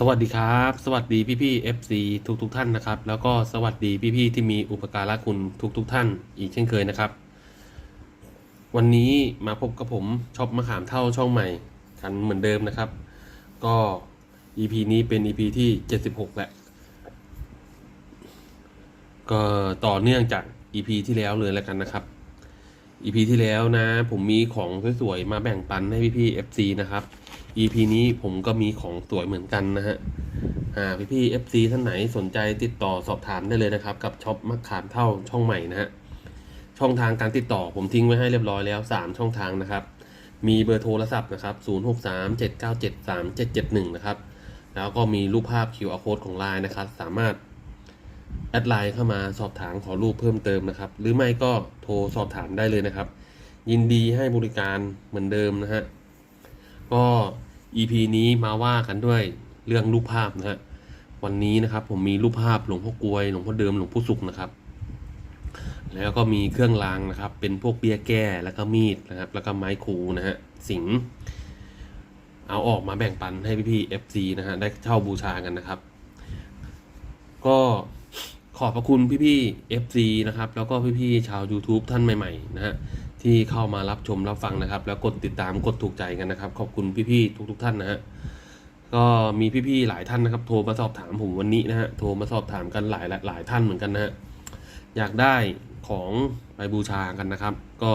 สวัสดีครับ สวัสดีพี่พี่ๆ FC ทุกทุกๆท่านนะครับ แล้วก็สวัสดีพี่พี่ๆที่มีอุปการะคุณทุกทุกๆท่านอีกเช่นเคยนะครับ วันนี้มาพบกับผมช็อปมะขามเท่าช่องใหม่กันเหมือนเดิมนะครับ ก็ EP นี้เป็น EP ที่ 76แหละ ก็ต่อเนื่องจาก EP ที่แล้วเลยแล้วกันนะครับ EP ที่แล้วนะ ผมมีของสวยๆมาแบ่งปันให้พี่ๆ FC นะครับ EP นี้ผมก็มีของสวยเหมือนกันนะฮะอ่าพี่ๆ FC ท่านไหนสนใจติดต่อสอบถามได้เลยนะครับ กับช็อปมะขามเท่าช่องใหม่นะฮะช่องทางการติดต่อผมทิ้งไว้ให้เรียบร้อยแล้ว 3 ช่องทางนะครับ มีเบอร์โทรศัพท์นะครับ 0637973771 นะครับ แล้วก็มีรูปภาพ QR code ของ Line นะครับ สามารถแอดไลน์เข้ามาสอบถามขอรูปเพิ่มเติมนะครับ หรือไม่ก็โทรสอบถามได้เลยนะครับ ยินดีให้บริการเหมือนเดิมนะฮะ ก็ EP นี้มาว่ากันด้วยเรื่องรูปภาพนะฮะวันนี้นะครับผมมีรูปภาพหลวงพ่อกลวยหลวงพ่อเดิมหลวงพ่อสุขนะครับ แล้วก็มีเครื่องรางนะครับ เป็นพวกเบี้ยแก้แล้วก็มีดนะครับ แล้วก็ไม้คูนะฮะสิงเอาออกมาแบ่งปันให้พี่ๆ FC นะฮะได้เช่าบูชากันนะครับ ก็ ขอบพระคุณพี่ๆ FC นะครับ แล้วก็พี่ๆ ชาว YouTube ท่านใหม่ๆ นะฮะ ที่เข้ามารับชมรับฟังนะครับ แล้วกดติดตามกดถูกใจกันนะครับ ขอบคุณพี่ๆ ทุกๆ ท่านนะฮะ ก็มีพี่ๆ หลายท่านนะครับ โทรมาสอบถามผมวันนี้นะฮะ โทรมาสอบถามกันหลายหลายท่านเหมือนกันนะฮะ อยากได้ของไปบูชากันนะครับ ก็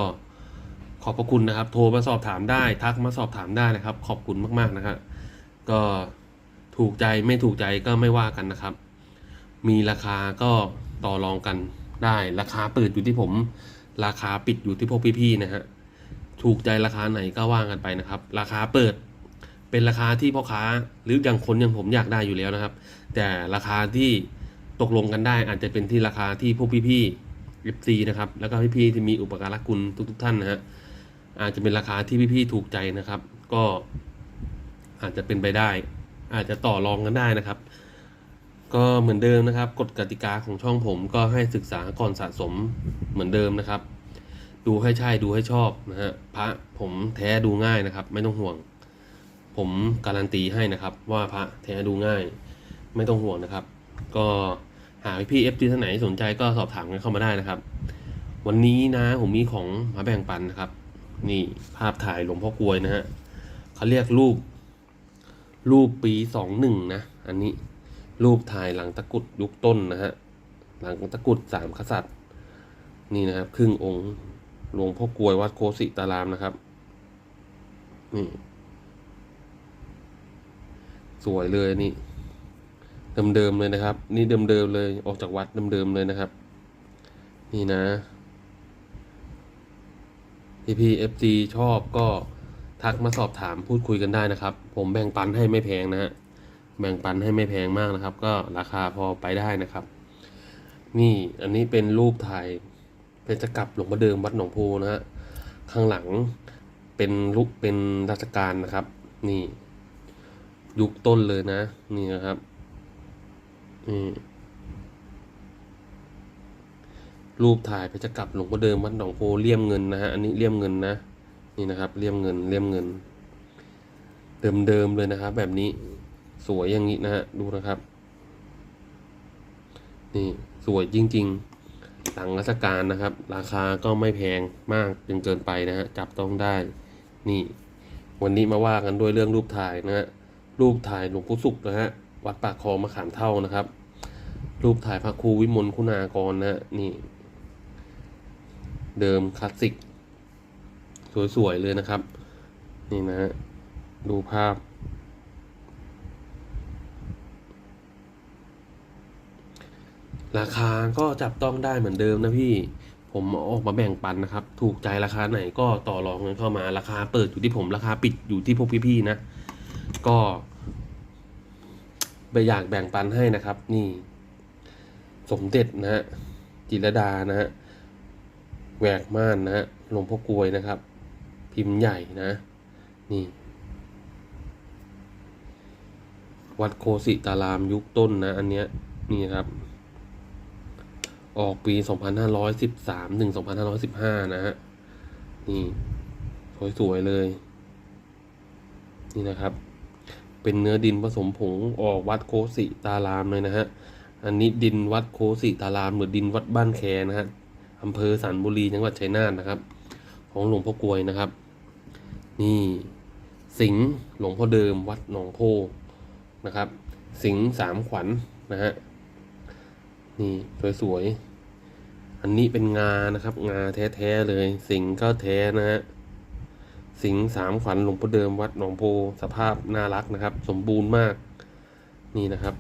ขอบพระคุณนะครับ โทรมาสอบถามได้ ทักมาสอบถามได้นะครับ ขอบคุณมากๆนะครับ ก็ถูกใจไม่ถูกใจก็ไม่ว่ากันนะครับ มีราคาก็ต่อรองกันได้ราคาเปิดอยู่ที่ผม ราคาปิดอยู่ที่พวกพี่ๆนะฮะถูกใจราคาไหนก็ว่างกันไปนะครับ ราคาเปิดเป็นราคาที่พ่อค้าหรืออย่างคนอย่างผมอยากได้อยู่แล้วนะครับ แต่ราคาที่ตกลงกันได้ อาจจะเป็นที่ราคาที่พวกพี่ๆ FC นะครับแล้วก็พี่ๆที่มีอุปการะคุณทุกๆท่านนะฮะอาจจะเป็นราคาที่พี่ๆถูกใจนะครับ ก็อาจจะเป็นไปได้ อาจจะต่อรองกันได้นะครับ ก็เหมือนเดิมนะครับกฎกติกาของช่องผมก็ให้ศึกษาก่อนสะสมเหมือนเดิมนะครับ ดูให้ใช่ดูให้ชอบนะฮะพระผมแท้ดูง่ายนะครับ ไม่ต้องห่วง ผมการันตีให้นะครับ ว่าพระแท้ดูง่าย ไม่ต้องห่วงนะครับ ก็หาพี่เอฟซีท่านไหนสนใจก็สอบถามกันเข้ามาได้นะครับ วันนี้นะผมมีของมาแบ่งปันนะครับ นี่ภาพถ่ายหลวงพ่อกลวยนะฮะเขาเรียกรูปรูปปีสองหนึ่งนะ อันนี้ รูปถ่ายหลังตะกุดยุคต้นนะฮะหลังตะกุดสามกษัตริย์ นี่นะครับ ครึ่งองค์หลวงพ่อกลวยวัดโคสิตารามนะครับนี่สวยเลยนี่เดิมๆเลยนะครับ นี่เดิมๆเลย ออกจากวัดเดิมๆเลยนะครับ นี่นะพี่พีเอฟซีชอบก็ทักมาสอบถามพูดคุยกันได้นะครับ ผมแบ่งปันให้ไม่แพงนะฮะ แบ่งปันให้ไม่แพงมากนะครับ ก็ราคาพอไปได้นะครับ นี่อันนี้เป็นรูปถ่ายเป็นจะกลับหลวงพ่อเดิมวัดหนองโพนะฮะข้างหลังเป็นรูปเป็นราชการนะครับ นี่ ยุคต้นเลยนะ นี่นะครับนี่รูปถ่ายเพชรกลับหลวงพ่อเดิมวัดหนองโพเลี่ยมเงินนะฮะอันนี้เลี่ยมเงินนะนี่นะครับเลี่ยมเงินเลี่ยมเงิน เดิมๆเลยนะครับ แบบนี้ สวยอย่างนี้นะฮะดูนะครับ นี่สวยจริงๆหลังรัชการนะครับ ราคาก็ไม่แพงมากจนเกินไปนะฮะจับต้องได้ นี่ วันนี้มาว่ากันด้วยเรื่องรูปถ่ายนะฮะรูปถ่ายหลวงปู่สุขนะฮะวัดปากคลองมะขามเท่านะครับ รูปถ่ายพระครูวิมลคุณากรนะฮะนี่ เดิมคลาสสิก สวยๆเลยนะครับ นี่นะฮะดูภาพ ราคาก็จับต้องได้เหมือนเดิมนะพี่ผมอออกมาแบ่งปันนะครับ ถูกใจราคาไหนก็ต่อรองกันเข้ามาราคาเปิดอยู่ที่ผมราคาปิดอยู่ที่พวกพี่ๆนะ ก็ไปอยากแบ่งปันให้นะครับ นี่ สมเด็จนะฮะจิรดานะฮะแหวกม่านนะฮะหลวงพ่อกลวยนะครับ พิมพ์ใหญ่นะ นี่ วัดโคสิตารามยุคต้นนะ อันเนี้ยนี่ครับ ออกปี 2513ถึง2515 นะฮะ นี่ สวย ๆ เลย นี่นะครับ เป็นเนื้อดินผสมผงออกวัดโคสิตารามเลยนะฮะ อันนี้ดินวัดโคสิตารามหรือดินวัดบ้านแคนะฮะอำเภอสันบุรีจังหวัดชัยนาทนะครับ ของหลวงพ่อกวยนะครับ นี่ สิงห์หลวงพ่อเดิมวัดหนองโพนะครับ สิงห์สามขวัญนะฮะ นี่สวยๆ อันนี้เป็นงานะครับ งาแท้ๆเลย สิงก็แท้นะฮะ สิงสามขวัญหลวงพ่อเดิมวัดหนองโพสภาพน่ารักนะครับ สมบูรณ์มาก นี่นะครับ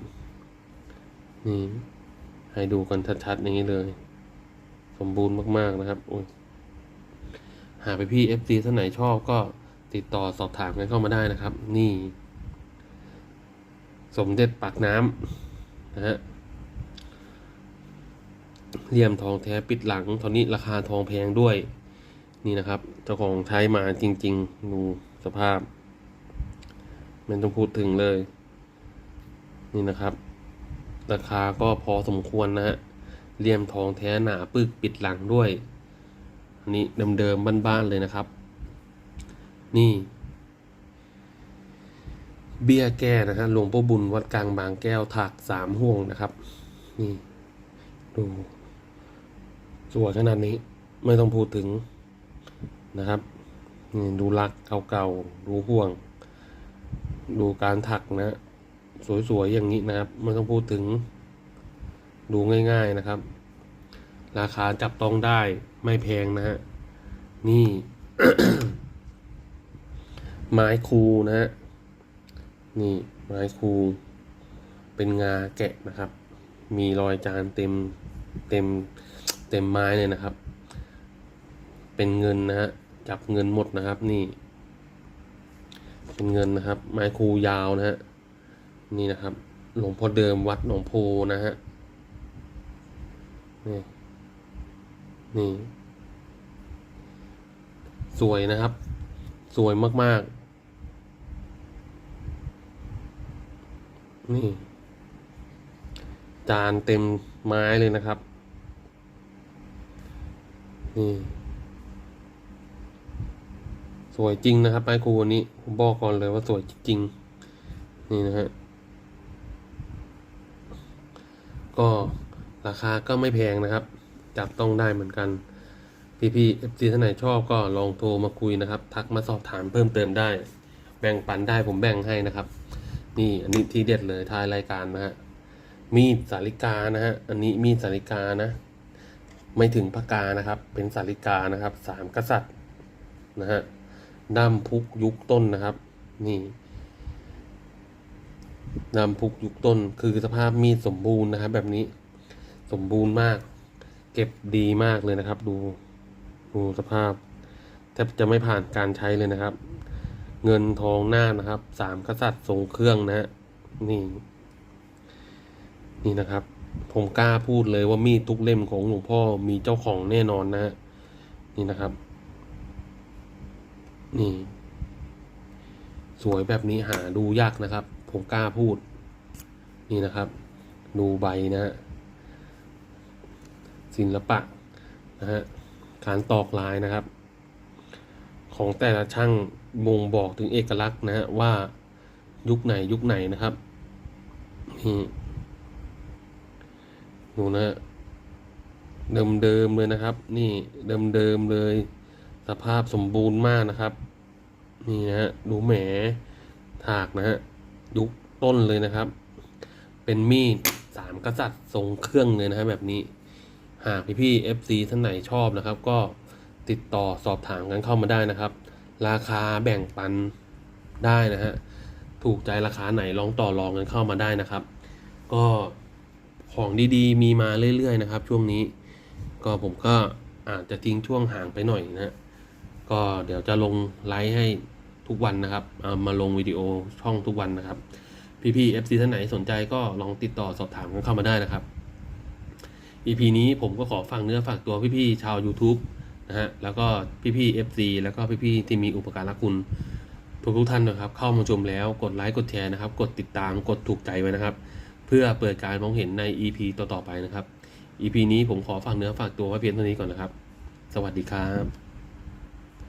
นี่ ให้ดูกันชัดๆอย่างนี้เลย สมบูรณ์มากๆนะครับโอ้ยหากไปพี่ FC ท่านไหนชอบก็ติดต่อสอบถามกันเข้ามาได้นะครับ นี่ สมเด็จปากน้ำนะฮะ เหลี่ยมทองแท้ปิดหลังตอนนี้ราคาทองแพงด้วย นี่นะครับ เจ้าของใช้มาจริง ๆ ดูสภาพไม่ต้องพูดถึงเลย นี่นะครับ ราคาก็พอสมควรนะฮะเหลี่ยมทองแท้หนาปึกปิดหลังด้วย อันนี้เดิมๆบ้านๆเลยนะครับ นี่ เบี้ยแก้นะฮะหลวงพ่อบุญวัดกลางบางแก้วถักสามห่วงนะครับ นี่ ดู สวยขนาดนี้ไม่ต้องพูดถึงนะครับนี่ดูลักเก่าๆดูห่วง ดูการถักนะ สวยๆอย่างนี้นะครับ ไม่ต้องพูดถึง ดูง่ายๆนะครับ ราคาจับต้องได้ไม่แพงนะฮะนี่ ไม้คูนะฮะนี่ไม้คูเป็นงาแกะนะครับ มีรอยจานเต็มเต็ม เต็มไม้เลยนะครับ เป็นเงินนะฮะจับเงินหมดนะครับนี่ เป็นเงินนะครับ ไม้คูยาวนะฮะนี่นะครับ หลวงพ่อเดิมวัดหนองโพนะฮะนี่นี่ สวยนะครับ สวยมาก ๆ นี่ จานเต็มไม้เลยนะครับ นี่ สวยจริงนะครับไม้ครูวันนี้ผมบอกก่อนเลยว่าสวยจริง นี่นะฮะ ก็ราคาก็ไม่แพงนะครับ จับต้องได้เหมือนกัน พี่พี่เอฟซีท่านไหนชอบก็ลองโทรมาคุยนะครับ ทักมาสอบถามเพิ่มเติมได้ แบ่งปันได้ผมแบ่งให้นะครับ นี่อันนี้ทีเด็ดเลยท้ายรายการนะฮะมีดสาลิกานะฮะ อันนี้มีดสาลิกานะ ไม่ถึงพระกานะครับ เป็นสาลิกานะครับสามกษัตริย์นะฮะด้ามพุกยุคต้นนะครับ นี่ด้ามพุกยุคต้นคือสภาพมีดสมบูรณ์นะครับ แบบนี้สมบูรณ์มาก เก็บดีมากเลยนะครับ ดูดูสภาพแทบจะไม่ผ่านการใช้เลยนะครับ เงินทองหน้านะครับสามกษัตริย์ทรงเครื่องนะฮะนี่ นี่นะครับ ผมกล้าพูดเลยว่ามีดทุกเล่มของหลวงพ่อมีเจ้าของแน่นอนนะฮะนี่นะครับ นี่ สวยแบบนี้หาดูยากนะครับ ผมกล้าพูด นี่นะครับ ดูใบนะฮะศิลปะนะฮะการตอกลายนะครับ ของแต่ละช่างบ่งบอกถึงเอกลักษณ์นะฮะว่ายุคไหนยุคไหนนะครับนี่ ดูนะฮะเดิมเดิมๆเลยนะครับ นี่เดิมเดิมๆเลย สภาพสมบูรณ์มากนะครับ นี่นะฮะดูแหมถากนะฮะยุคต้นเลยนะครับ เป็นมีดสามกษัตริย์ทรงเครื่องเลยนะฮะแบบนี้ หากพี่พี่ๆ FC ท่านไหนชอบนะครับ ก็ติดต่อสอบถามกันเข้ามาได้นะครับ ราคาแบ่งปันได้นะฮะถูกใจราคาไหนลองต่อรองกันเข้ามาได้นะครับ ก็ ของดีๆ มีมาเรื่อยๆนะครับ ช่วงนี้ ก็ผมก็อาจจะทิ้งช่วงห่างไปหน่อยนะก็เดี๋ยวจะลงไลฟ์ให้ทุกวันนะครับามาลงวิดีโอช่องทุกวันนะครับ พี่ๆ FC ท่านไหนสนใจก็ลองติดต่อสอบถามกันเข้ามาได้นะครับ EP นี้ผมก็ขอฝากเนื้อฝากตัวพี่ๆชาว YouTube นะฮะแล้วก็พี่ๆ FC แล้วก็พี่ๆที่มีอุปการะคุณทุกทุกท่านนะครับ เข้ามาชมแล้วกดไลค์กดแชร์นะครับ กดติดตามกดถูกใจไว้นะครับ พื่อเปิดการมองเห็นใน EP ต่อๆไปนะครับ EP นี้ผมขอฝากเนื้อฝากตัวไว้เพียงเท่านี้ก่อนนะครับ สวัสดีครับ